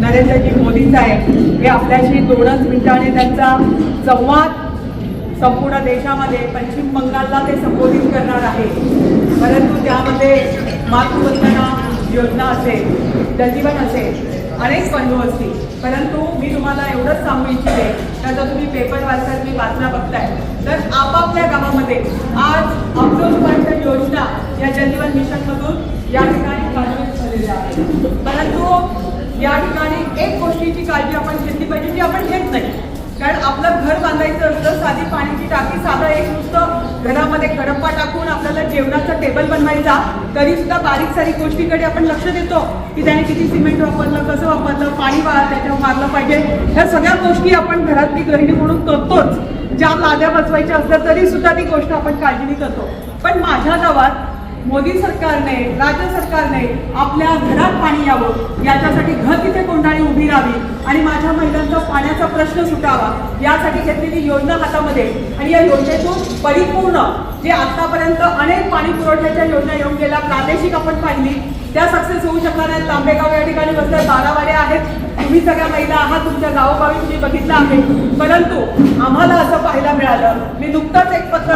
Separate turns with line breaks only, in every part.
नरेंद्रजी मोदी साहेब हे आपल्याशी दोनच मिनिटाने त्यांचा संवाद संपूर्ण देशामध्ये पश्चिम बंगालला ते संबोधित करणार आहे. परंतु त्यामध्ये मातृवंदना योजना असेल जलजीवन असेल अनेक पैलू असतील. परंतु मी तुम्हाला एवढंच सांगू इच्छिते त्याचा तुम्ही पेपर वाचताय मी बातम्या बघताय. तर आपापल्या गावामध्ये आज अमृत योजना या जलजीवन मिशनमधून या ठिकाणी कार्यान्वित झालेल्या आहेत परंतु या ठिकाणी एक गोष्टीची काळजी आपण घेतली पाहिजे जी आपण घेत नाही. कारण आपलं घर बांधायचं असतं साधी पाण्याची टाकी साधं एक नुसतं घरामध्ये खडप्पा टाकून आपल्याला जेवणाचा टेबल बनवायचा तरी सुद्धा बारीक सारीक गोष्टीकडे आपण लक्ष देतो की त्याने किती सिमेंट वापरलं कसं वापरलं पाणी वा त्याच्यावर मारलं पाहिजे. ह्या सगळ्या गोष्टी आपण घरातली गृहिणी म्हणून करतोच. ज्या लाद्या बसवायच्या असल्या तरी सुद्धा ती गोष्ट आपण काळजीने करतो. पण माझ्या गावात मोदी सरकारने राज्य सरकारने आपल्या घरात पाणी यावं. याच्यासाठी घर तिथे कोंडाळी उभी राहावी. आणि माझ्या महिलांचा पाण्याचा प्रश्न सुटावा. यासाठी घेतलेली योजना हातामध्ये. आणि या योजनेतून परिपूर्ण जे आतापर्यंत अनेक पाणी पुरवठ्याच्या योजना येऊन गेल्या प्रादेशिक आपण पाहिली त्या सक्सेस होऊ शकणार आहेत तांबेगाव या ठिकाणी बसल्या बारावाड्या आहेत. तुम्ही सगळ्या महिला आहात तुमच्या गावोगावी तुम्ही बघितलं आहे. परंतु आम्हाला असं पाहायला मिळालं. मी नुकतंच एक पत्र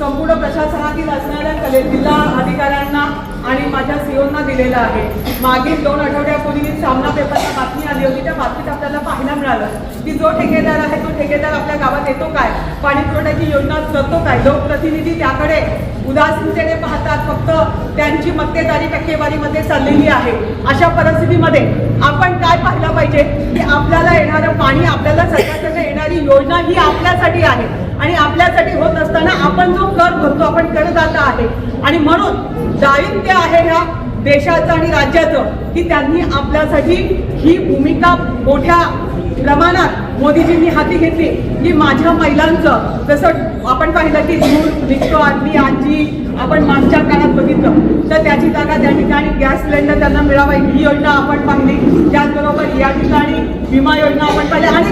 संपूर्ण प्रशासनातील असणाऱ्या कले जिल्हा अधिकाऱ्यांना आणि माझ्या सीओना दिलेलं आहे. मागील दोन आठवड्यापूर्वी सामना पेपरला बातमी आली होती. त्या बातमीत आपल्याला पाहायला मिळालं की जो ठेकेदार आहे तो ठेकेदार आपल्या गावात येतो काय? पाणी पुरवठ्याची योजना करतो काय? लोकप्रतिनिधी त्याकडे उदासीनतेने पाहतात. फक्त त्यांची मक्तेदारी टक्केवारीमध्ये चाललेली आहे. अशा परिस्थितीमध्ये आपण काय पाहिलं पाहिजे? की आपल्याला येणारं पाणी आपल्याला सरकारकडे येणारी योजना ही आपल्यासाठी आहे. आणि आपल्या आपण करत कर आहे. आणि म्हणून दायित्व आहे ह्या देशाचं आणि राज्याचं की त्यांनी आपल्यासाठी ही भूमिका मोठ्या प्रमाणात मोदीजींनी हाती घेतली. की माझ्या महिलांचं जसं आपण पाहिलं की दूर निघतो आदमी आजी आपण मागच्या काळात बघितलं तर त्याची जागा त्या ठिकाणी गॅस सिलेंडर त्यांना मिळावा ही योजना आपण पाहिली. त्याचबरोबर या ठिकाणी विमा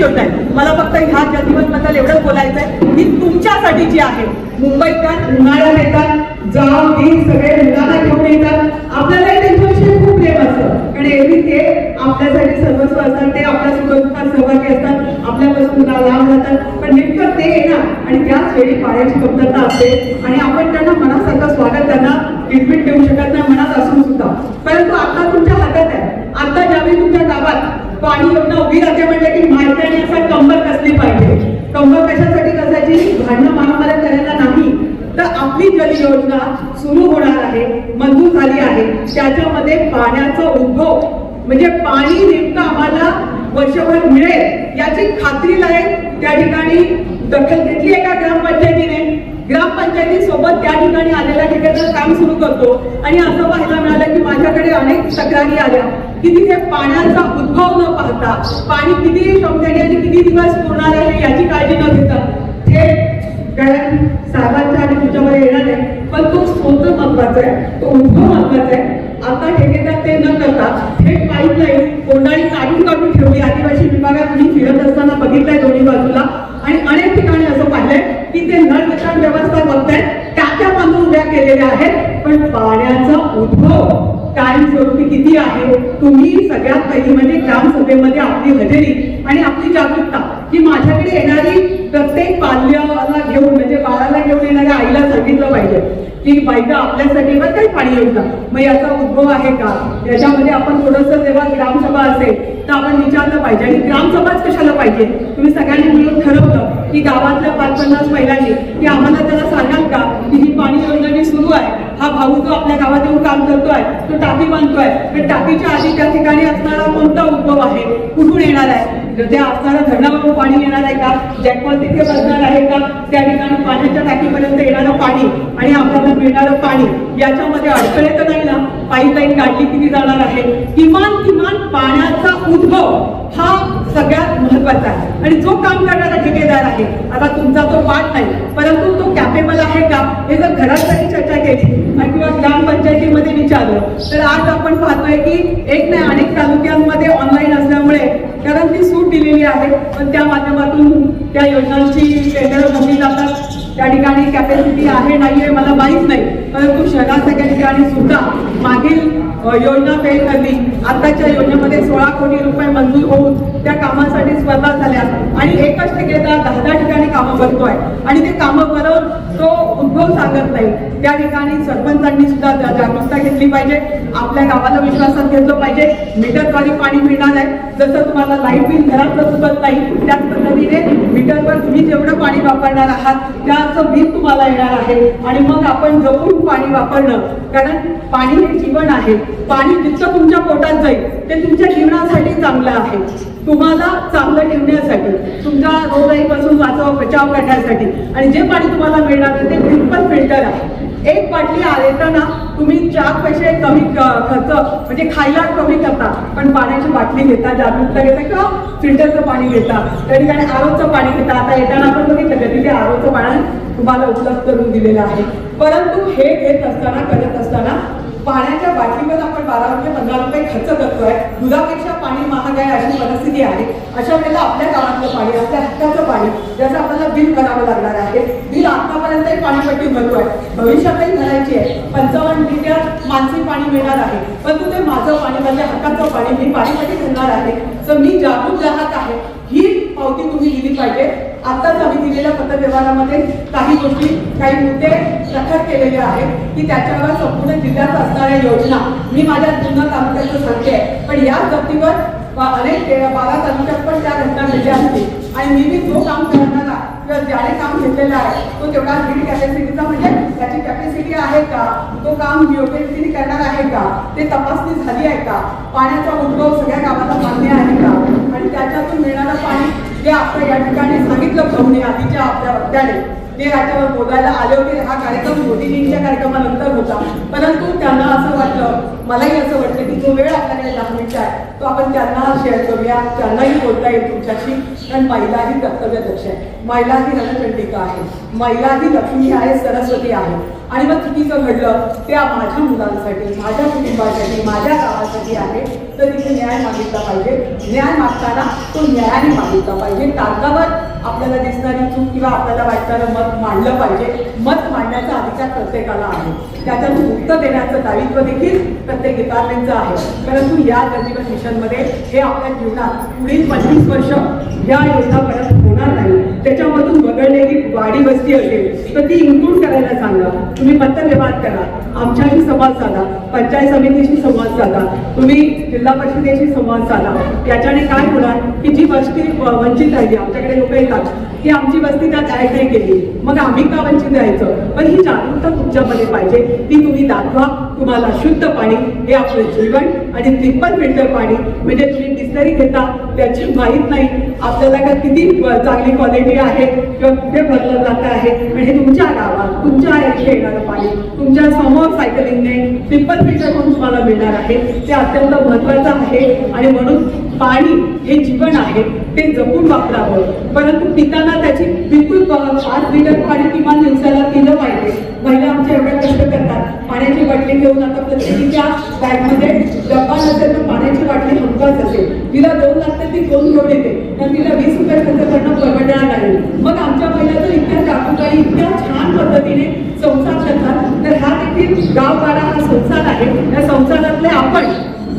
योजना आपण मला फक्त ह्या जलजीवनबद्दल एवढंच बोलायचं आहे की तुमच्यासाठीची आहे मुंबईकर उन्हाळ्यात येतात जाव दिन सगळे मुलांना घेऊन येतात. आपल्याला त्यांच्याविषयी खूप प्रेम असतं. कारण एरवी ते आपल्यासाठी सर्वस्व असतात ते आपल्या सुखदुःखात सहभागी असतात आपल्यापासून लांब जातात. पण नेमकं ते येणार आणि त्याच वेळी पाण्याची कमतरता असते आणि आपण त्यांना मनात स्वागत त्यांना ट्रीटमेंट देऊ शकत नाही मनात असून सुद्धा परंतु आता तुमच्या हातात आहे आता ज्यावेळी तुमच्या गावात पाणी योजना उभी राहते म्हटलं की माहिती असं कंबर कसली पाहिजे? कंबर कशासाठी कसायची भांडणं महामार्ग करायला नाही. तर आपली जल योजना सुरू होणार आहे मंजूर झाली आहे. त्याच्यामध्ये पाण्याचा उद्भव म्हणजे पाणी नेमकं आम्हाला वर्षभर मिळेल याची खात्री लायक त्या ठिकाणी दखल घेतली आहे का ग्रामपंचायतीने? ग्रामपंचायती सोबत त्या ठिकाणी आलेल्या ठिकाणी काम सुरू करतो. आणि असं पाहायला मिळालं की माझ्याकडे अनेक तक्रारी आल्या. की तिथे पाण्याचा उद्भव न पाहता पाणी किती क्षमतेने आणि किती दिवस पुरणार आहे याची काळजी न घेता थेट कारण साहेबांच्या आणि तुझ्यामध्ये येणार आहे. पण तो स्रोत महत्त्वाचा आहे तो उद्भव महत्त्वाचा आहे. आता ठेकेदार ते न करता थेट पाईपलाईन कोंडाळी काढून काढून ठेवली. आदिवासी विभागात मी फिरत असताना बघितलंय दोन्ही बाजूला. आणि अनेक ठिकाणी असं पाहिलंय की ते नळ वितरण व्यवस्था बघतायत टाक्या बांधून उभ्या केलेल्या आहेत पण पाण्याचा उद्भव कायमस्वरूपी किती आहे तुम्ही सगळ्यात पहिली म्हणजे ग्रामसभेमध्ये आपली हजेरी आणि आपली जागरूकता की माझ्याकडे येणारी प्रत्येक पाल्याला घेऊन म्हणजे बाळाला घेऊन येणाऱ्या आईला सांगितलं पाहिजे की बायका आपल्यासाठी बरं काही पाणी योजना मग याचा उद्भव आहे का? याच्यामध्ये आपण थोडंसं जेव्हा ग्रामसभा असेल तर आपण विचारलं पाहिजे. आणि ग्रामसभाच कशाला पाहिजे? तुम्ही सगळ्यांनी मिळून ठरवलं की गावातल्या पाच पन्नास महिलांनी की आम्हाला त्याला सांगाल का की ही पाणी योजना सुरू आहे? हा भाऊ जो आपल्या गावात येऊन काम करतोय तो टाकी बांधतोय. तर टाकीच्या आधी त्या ठिकाणी असणारा कोणता उद्भव आहे? कुठून येणार आहे? त्या असणाऱ्या धरणावरून पाणी येणार आहे का? जॅकपॉल तिथे बसणार आहे का? त्या ठिकाणी पाण्याच्या टाकीपर्यंत येणारं पाणी आणि आपल्याला मिळणारं पाणी याच्यामध्ये अडचण तर नाही ना? पाईपलाईन काढली किती जाणार आहे? किमान किमान पाण्याचा उद्भव हा सगळ्यात महत्त्वाचा आहे. आणि जो काम करणारा ठेकेदार आहे आता तुमचा तो पाठ नाही परंतु तो कॅपेबल आहे का? हे जर घरात जरी चर्चा केली आणि किंवा ग्रामपंचायतीमध्ये विचारलं तर आज आपण पाहतोय की एक नाही अनेक तालुक्यांमध्ये ऑनलाईन असल्यामुळे कारण ती सूट दिलेली आहे पण त्या माध्यमातून त्या योजनांची टेंडर भरली जातात. त्या ठिकाणी कॅपॅसिटी आहे नाही आहे मला माहीत नाही. परंतु शहरासारख्या ठिकाणी सुद्धा मागील योजना फेल ठरली आताच्या योजनेमध्ये सोळा कोटी रुपये मंजूर होऊन त्या कामासाठी स्पर्धा झाल्या आणि एकच ठेकेदार दहा दहा ठिकाणी कामं करतोय. आणि ते कामं करून तो उद्भव सांगत नाही त्या ठिकाणी सरपंचांनी सुद्धा जागरूकता घेतली पाहिजे. आपल्या गावाला विश्वासात घेतलं पाहिजे. मीटरद्वारे पाणी मिळणार आहे. जसं तुम्हाला लाइट बिल घरातलं सुचत नाही त्याच पद्धतीने मीटरवर तुम्ही जेवढं पाणी वापरणार आहात त्याचं बिल तुम्हाला येणार आहे. आणि मग आपण जपून पाणी वापरणं. कारण पाणी हे जीवन आहे. पाणी जितकं तुमच्या पोटात जाईल ते तुमच्या जीवनासाठी चांगलं आहे. तुम्हाला चांगलं ठेवण्यासाठी तुमच्या रोगराईपासून वाचव बचाव करण्यासाठी. आणि जे पाणी तुम्हाला मिळणार आहे ते ट्रिपल फिल्टर आहे. एक बाटली येताना तुम्ही चार पैसे कमी खर्च म्हणजे खायला कमी करता पण पाण्याची बाटली घेता जागरूकता घेता किंवा फिल्टरचं पाणी घेता. त्या ठिकाणी आरोचं पाणी घेता. आता येताना आपण बघितलं का तिथे आरोचं पाणी तुम्हाला उपलब्ध करून दिलेलं आहे. परंतु हे घेत असताना करत असताना पाण्याच्या बाटलीवर आपण बारा रुपये पंधरा रुपये खर्च करतोय. दुधापेक्षा पाणी महाग आहे अशी परिस्थिती आहे. अशा वेळेला आपल्या गावातलं पाणी आपल्या हक्काचं पाणी ज्याचं आपल्याला बिल भरावं लागणार आहे. बिल आतापर्यंतही पाणीपट्टी भरतोय. भविष्यातही भरायची आहे. पंचावन्न लिटर मानसिक पाणी मिळणार आहे. परंतु ते माझं पाणी माझ्या हक्काचं पाणी. मी पाणीपट्टी भरणार आहे. तर मी जागरूक राहत आहे. ही पावती तुम्ही दिली पाहिजे. आताच आम्ही दिलेल्या पत्रव्यवहारामध्ये काही गोष्टी काही मुद्दे प्रखर केलेले आहेत की त्याच्यावर संपूर्ण जिल्ह्यात असणाऱ्या योजना. मी माझ्या जुन्या तालुक्याचं सांगते. पण या जप्तीवर अनेक बारा तालुक्यात पण त्या घटना घडल्या असतील. आणि मी जो काम करणारा किंवा ज्याने काम घेतलेलं आहे तो तेवढा ग्रीड कॅपॅसिटीचा म्हणजे त्याची कॅपॅसिटी आहे का? तो काम योग्य रीतीने करणार आहे का? ते तपासणी झाली आहे का? पाण्याचा उद्भव सगळ्या गावाला मान्य आहे का? आणि त्याच्यातून मिळणारं पाणी जे आपण या ठिकाणी सांगितलं भाऊने आधीच्या आपल्या वक्त्याने ते याच्यावर बोलायला आले होते. हा कार्यक्रम मोदीजींच्या कार्यक्रमानंतर होता. परंतु त्यांना असं वाटलं मलाही असं वाटलं जो वेळ आपल्याकडे दहा मिनिटं आहे तो आपण त्यांना शेअर करूया. त्यांनाही बोलता येईल तुमच्याशी. कारण महिला ही कर्तव्य दक्ष आहे. महिला ही रणचंडिका आहे. महिला ही लक्ष्मी आहे सरस्वती आहे. आणि मग चुकीचं घडलं त्या माझ्या मुलांसाठी माझ्या कुटुंबासाठी माझ्या गावासाठी आहे तर तिथे न्याय मागितला पाहिजे. न्याय मागताना तो न्यायाने मागितला पाहिजे. कागदावर आपल्याला दिसणारी चूक किंवा आपल्याला वाटणारं मत मांडलं पाहिजे. मत मांडण्याचा अधिकार प्रत्येकाला आहे. त्याच्यातून मुक्त देण्याचं दायित्व देखील प्रत्येक डिपार्टमेंटचं आहे. परंतु या गतिमान मिशनमध्ये हे आपल्या जीवनात पुढील पंचवीस वर्ष या योजना परत होणार नाही. त्याच्यामधून वगळलेली वाडी वस्ती असेल तर ती इन्क्लूड करायला सांगा. तुम्ही पत्रव्यवहार करा. आमच्याशी संवाद साधा. पंचायत समितीशी संवाद साधा. तुम्ही जिल्हा परिषदेशी संवाद साधा. याच्याने काय होणार? की जी वस्ती वंचित राहिली आमच्याकडे लोक येतात की आमची वस्ती त्यात ऍड नाही केली. मग आम्ही का वंचित राहायचं? पण ही जागरूकता तुमच्यामध्ये पाहिजे. ती तुम्ही दाखवा. तुम्हाला शुद्ध पाणी हे आपलं जीवन आणि ट्रिपल फिल्टर पाणी. म्हणजे तुम्ही डिस्टरी घेता त्याची माहीत नाही. आपल्याला का किती चांगली क्वालिटी आहे किंवा कुठे भरलं जात आहे. आणि हे तुमच्या गावात तुमच्या इथे येणारं पाणी तुमच्यासमोर सायकलिंगने ट्रिपल फिल्टर म्हणून तुम्हाला मिळणार आहे. ते अत्यंत महत्वाचं आहे. आणि म्हणून पाणी हे जीवन आहे ते जपून वापरावं. परंतु पिताना त्याची बिलकुल पाच लिटर पाणी किमान दिवसाला दिलं पाहिजे. महिला आमच्या एवढ्या कष्ट करतात. पाण्याची बाटली घेऊन आता प्रत्येकीच्या बॅगमध्ये डब्बा नसेल तर पाण्याची बाटली हमखास असेल. तिला दोन लागते ती दोन घेऊन येते? तर तिला वीस रुपये खर्च करणं परवडणार नाही. मग आमच्या महिला जर इतक्या जागरूक इतक्या छान पद्धतीने संसार करतात तर हा देखील गावगाडा हा संसार आहे. या संसारातले आपण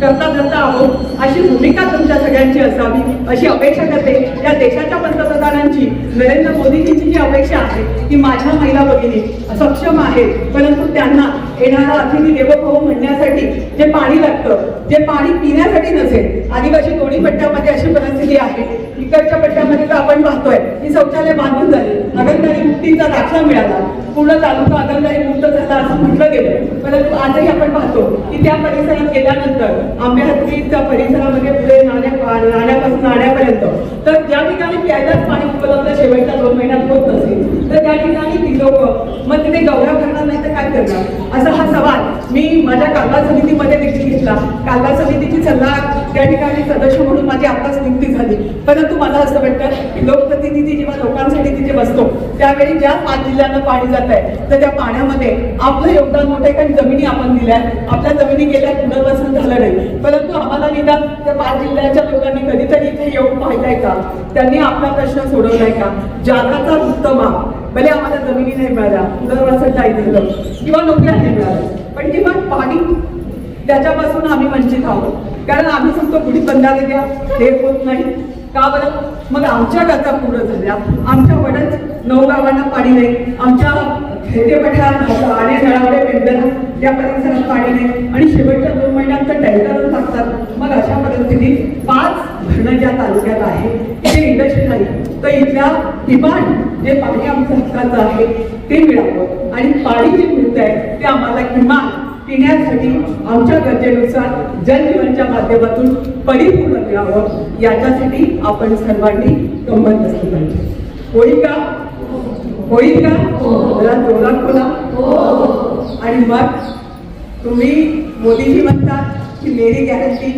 करता करता आहोत अशी भूमिका तुमच्या सगळ्यांची असावी अशी अपेक्षा करते या देशाच्या पंतप्रधानांची नरेंद्र मोदीजींची जी अपेक्षा आहे की माझ्या महिला भगिनी सक्षम आहेत. परंतु त्यांना येणारा अतिथी देवो म्हणण्यासाठी जे पाणी लागतं जे पाणी पिण्यासाठी नसेल आदिवासी दोन्ही पट्ट्यामध्ये अशी परिस्थिती आहे. इकडच्या पट्ट्यामध्ये तर आपण पाहतोय की शौचालय बांधून झाले. अगंदारी मुक्तीचा दाखला मिळाला. पूर्ण तालुका अगंदारी मुक्त झाला असं म्हटलं गेलं. परंतु आजही आपण पाहतो की त्या परिसरात गेल्यानंतर आंब्याच्या परिसरामध्ये पुढे नाण्या नाण्यापासून नाण्यापर्यंत. तर ज्या ठिकाणी प्यायलाच पाणी उपलब्ध शेवटच्या दोन महिन्यात होत त्या ठिकाणी ती लोक मग तिथे गौरव करणार नाही तर काय करणार? असा हा सवाल मी माझ्या कालवा समितीमध्ये देखील घेतला. कालवा समितीची सल्ला त्या ठिकाणी सदस्य म्हणून माझी आताच नियुक्ती झाली. परंतु मला असं वाटतं की लोकप्रतिनिधी जेव्हा लोकांसाठी तिथे बसतो त्यावेळी ज्या पाच जिल्ह्यांना पाणी जात आहे तर त्या पाण्यामध्ये आपलं योगदान मोठं आहे कारण जमिनी आपण दिल्या. आपल्या जमिनी गेल्या पुनर्वसन झालं नाही. परंतु आम्हाला निदान त्या पाच जिल्ह्याच्या लोकांनी कधीतरी इथे येऊन पाहिलाय का? त्यांनी आपला प्रश्न सोडवलाय का? जागाचा उत्तमा भले आम्हाला जमिनी नाही मिळाल्या पुनर्वसन नाही झालं किंवा नोकऱ्या नाही मिळाल्या पण किमान पाणी त्याच्यापासून आम्ही वंचित आहोत. कारण आम्ही सांगतो गुढी बंधारे द्या हे होत नाही. का बरं? मग आमच्या गरजा पूर्ण झाल्या. आमच्या वडच नऊ गावांना पाणी नाही. आमच्या खेटे पठार आणि नळावडे पेंडला परिसरात पाणी नाही. आणि शेवटच्या दोन महिन्यात तर टँकरच लागतात. मग अशा परिस्थितीत पाच धरणं ज्या तालुक्यात आहे तिथे इंडस्ट्री नाही. तर इथल्या किमान जे पाणी आमचं हक्काचं आहे ते मिळावं. आणि पाणी जे मिळत आहे ते आम्हाला किमान पिण्यासाठी आमच्या गरजेनुसार जनजीवनच्या माध्यमातून परिपूर्ण मिळावं. याच्यासाठी आपण सर्वांनी कंबत असली पाहिजे. होळी का? होईल का? हो. मला जोरात बोला. हो. आणि मग तुम्ही मोदीजी म्हणतात की मेरी गॅरंटी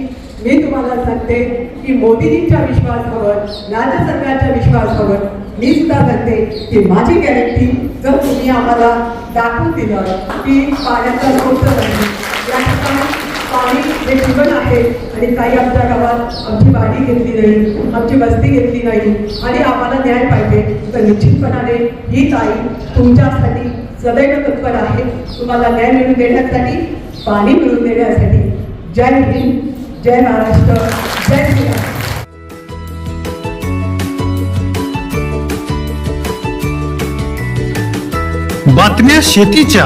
मी तुम्हाला सांगते की मोदीजींच्या विश्वासावर राज्य सरकारच्या विश्वासावर मी सुद्धा सांगते की माझी गॅरंटी जर तुम्ही आम्हाला दाखवून दिलं की पाण्याचा स्रोत नाही या ठिकाणी पाणी हे जीवन आहे आणि काही आमच्या गावात आमची वाडी घेतली नाही आमची वस्ती घेतली नाही आणि आम्हाला न्याय पाहिजे. तर निश्चितपणाने ही ताई तुमच्यासाठी सदैव तत्पर आहे. तुम्हाला न्याय मिळवून देण्यासाठी पाणी मिळवून देण्यासाठी. जय हिंद जय महाराष्ट्र जय श्रीराम
बातम्या शेतीच्या.